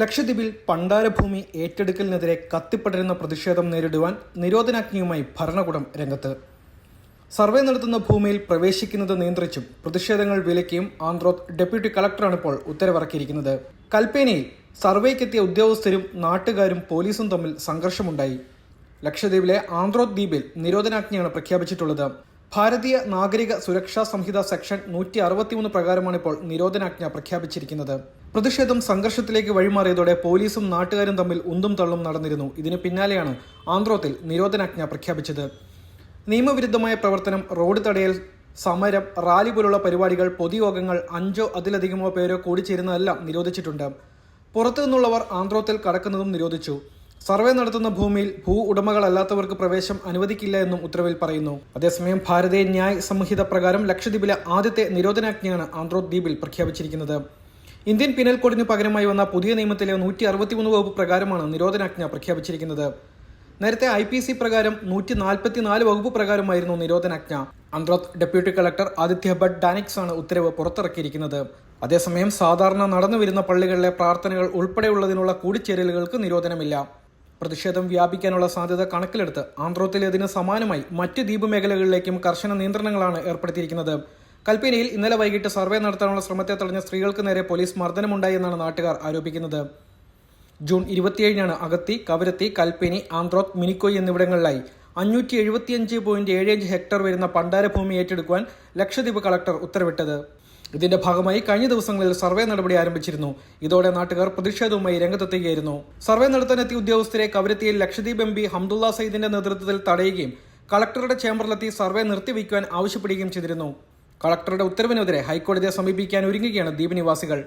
ലക്ഷദ്വീപിൽ പണ്ടാരഭൂമി ഏറ്റെടുക്കലിനെതിരെ കത്തിപ്പടരുന്ന പ്രതിഷേധം നേരിടുവാൻ നിരോധനാജ്ഞയുമായി ഭരണകൂടം രംഗത്ത്. സർവേ നടത്തുന്ന ഭൂമിയിൽ പ്രവേശിക്കുന്നത് നിയന്ത്രിച്ചും പ്രതിഷേധങ്ങൾ വിലക്കിയും ആന്ധ്രോത്ത് ഡെപ്യൂട്ടി കളക്ടറാണ് ഇപ്പോൾ ഉത്തരവിറക്കിയിരിക്കുന്നത്. കൽപ്പേനയിൽ സർവേക്കെത്തിയ ഉദ്യോഗസ്ഥരും നാട്ടുകാരും പോലീസും തമ്മിൽ സംഘർഷമുണ്ടായി. ലക്ഷദ്വീപിലെ ആന്ധ്രോത് ദ്വീപിൽ നിരോധനാജ്ഞയാണ് പ്രഖ്യാപിച്ചിട്ടുള്ളത്. ഭാരതീയ നാഗരിക സുരക്ഷാ സംഹിത സെക്ഷൻ നൂറ്റി അറുപത്തിമൂന്ന് പ്രകാരമാണ് ഇപ്പോൾ നിരോധനാജ്ഞ പ്രഖ്യാപിച്ചിരിക്കുന്നത്. പ്രതിഷേധം സംഘർഷത്തിലേക്ക് വഴിമാറിയതോടെ പോലീസും നാട്ടുകാരും തമ്മിൽ ഉന്തും തള്ളും നടന്നിരുന്നു. ഇതിന് പിന്നാലെയാണ് ആന്ധ്രോത്തിൽ നിരോധനാജ്ഞ പ്രഖ്യാപിച്ചത്. നിയമവിരുദ്ധമായ പ്രവർത്തനം റോഡ് തടയൽ സമരം റാലി പോലുള്ള പരിപാടികൾ പൊതുയോഗങ്ങൾ അഞ്ചോ അതിലധികമോ പേരോ കൂടിച്ചേരുന്നതെല്ലാം നിരോധിച്ചിട്ടുണ്ട്. പുറത്തു നിന്നുള്ളവർ ആന്ധ്രോത്തിൽ കടക്കുന്നതും നിരോധിച്ചു. സർവേ നടത്തുന്ന ഭൂമിയിൽ ഭൂ ഉടമകളല്ലാത്തവർക്ക് പ്രവേശം അനുവദിക്കില്ല എന്നും ഉത്തരവിൽ പറയുന്നു. അതേസമയം ഭാരതീയ ന്യായ് സംഹിത പ്രകാരം ലക്ഷദ്വീപിലെ ആദ്യത്തെ നിരോധനാജ്ഞയാണ് ആന്ധ്രോദ്വീപിൽ ദ്വീപിൽ പ്രഖ്യാപിച്ചിരിക്കുന്നത്. ഇന്ത്യൻ പിനൽ കോഡിന് പകരമായി വന്ന പുതിയ നിയമത്തിലെ നൂറ്റി അറുപത്തിമൂന്ന് വകുപ്പ് പ്രകാരമാണ് നിരോധനാജ്ഞ പ്രഖ്യാപിച്ചിരിക്കുന്നത്. നേരത്തെ ഐ പി സി പ്രകാരം നൂറ്റി നാൽപ്പത്തിനാല് വകുപ്പ് പ്രകാരമായിരുന്നു നിരോധനാജ്ഞ. Androth deputy collector Aditya Bhatt DANICS ആണ് ഉത്തരവ് പുറത്തിറക്കിയിരിക്കുന്നത്. അതേസമയം സാധാരണ നടന്നുവരുന്ന പള്ളികളിലെ പ്രാർത്ഥനകൾ ഉൾപ്പെടെയുള്ളതിനുള്ള കൂടിച്ചേരലുകൾക്ക് നിരോധനമില്ല. പ്രതിഷേധം വ്യാപിക്കാനുള്ള സാധ്യത കണക്കിലെടുത്ത് ആന്ത്രോത്തിലേതിന് സമാനമായി മറ്റ് ദ്വീപ് മേഖലകളിലേക്കും കർശന നിയന്ത്രണങ്ങളാണ് ഏർപ്പെടുത്തിയിരിക്കുന്നത്. കൽപ്പനയിൽ ഇന്നലെ വൈകിട്ട് സർവേ നടത്താനുള്ള ശ്രമത്തെ തടഞ്ഞ സ്ത്രീകൾക്ക് നേരെ പോലീസ് മർദ്ദനമുണ്ടായി എന്നാണ് നാട്ടുകാർ ആരോപിക്കുന്നത്. ജൂൺ ഇരുപത്തിയേഴിനാണ് അഗത്തി കവരത്തി കൽപ്പനി ആന്ത്രോത്ത് മിനിക്കോയ് എന്നിവിടങ്ങളിലായി അഞ്ഞൂറ്റി എഴുപത്തിയഞ്ച് പോയിന്റ് ഏഴ് ഹെക്ടർ വരുന്ന പണ്ടാരഭൂമി ഏറ്റെടുക്കുവാൻ ലക്ഷദ്വീപ് കളക്ടർ ഉത്തരവിട്ടത്. ഇതിന്റെ ഭാഗമായി കഴിഞ്ഞ ദിവസങ്ങളിൽ സർവേ നടപടി ആരംഭിച്ചിരുന്നു. ഇതോടെ നാട്ടുകാർ പ്രതിഷേധവുമായി രംഗത്തെത്തുകയായിരുന്നു. സർവേ നടത്താനെത്തിയ ഉദ്യോഗസ്ഥരെ കവരത്തിയിൽ ലക്ഷദ്വീപ് എം പി ഹംദുള്ള സയ്യിദിന്റെ നേതൃത്വത്തിൽ തടയുകയും കളക്ടറുടെ ചേംബറിലെത്തി സർവേ നിർത്തിവെക്കുവാൻ ആവശ്യപ്പെടുകയും ചെയ്തിരുന്നു. കളക്ടറുടെ ഉത്തരവിനെതിരെ ഹൈക്കോടതിയെ സമീപിക്കാൻ ഒരുങ്ങുകയാണ് ദ്വീപ് നിവാസികൾ.